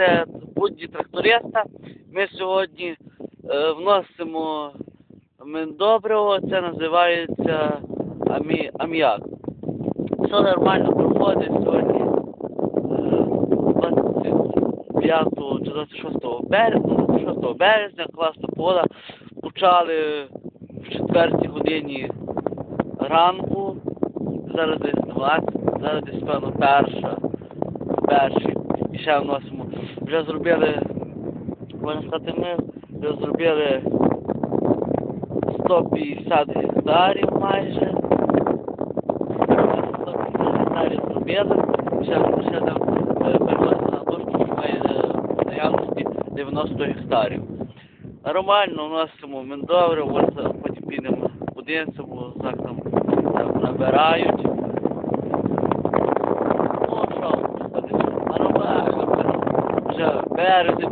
це будні тракториста. Ми сьогодні е, вносимо міндобриво, це називається амі, аміак. Все нормально проходить сьогодні. е, 25 чи 26 березня, 26 березня, класна погода. Почали в 4 годині ранку, зараз десь 20, зараз десь певно перша, перші. Ще вносимо. Вже зробили, можна сказати, ми вже зробили 150 гектарів майже. 150 гектарів зробили. Ще, ще там переносимо на дошку, що має е, наявності 90 гектарів. Нормально вносимо мендоври, потім підемо будинцем, так там набирають. Ну, що вам сказати, нормально, вже березень,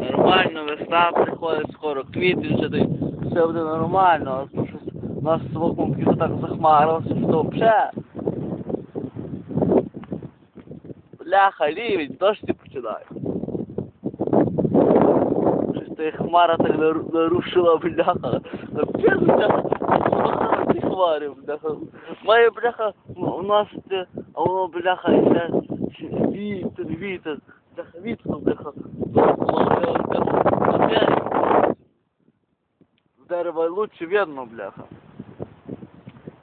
нормально, весна приходить, скоро квітень, вже десь все буде нормально, а то щось у нас в окунків так захмарилося, що взагалі. Бляха, рівень, дощ не починає. Щось та хмара так нару- нарушила, бляха. Капець, бляха, ці хмари, бляха. Має, бляха, у нас, а воно, бляха, йде вітер, вітер, вітер, бляха. З дерева лучше видно, бляха.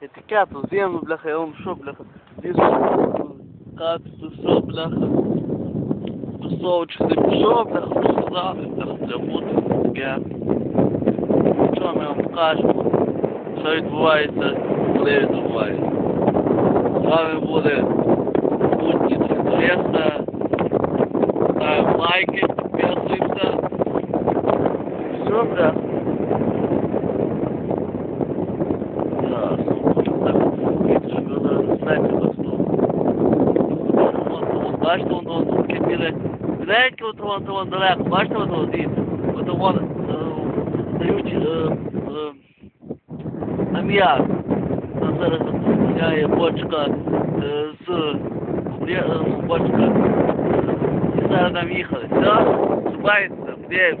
І таке, то землю, бляха, я вам що, бляха, лісу, капцю, що, бляха. Тусовочки не пішов, бляха, сказали, бляха, треба бути, таке. Що ми вам покажемо? Що відбувається, коли відбувається. З вами буде I like it. Bill sleeps up. Super. Basta um do outro, que aquilo Grande que eu estou andando lá, basta um do outro. Eu estou andando. Tenho de. Amiado. Nós éramos. Já é, pode ficar. Там зараз запускає бочка е, з бре- е, ну, бочка. І зараз там їхали. Все, зубається, де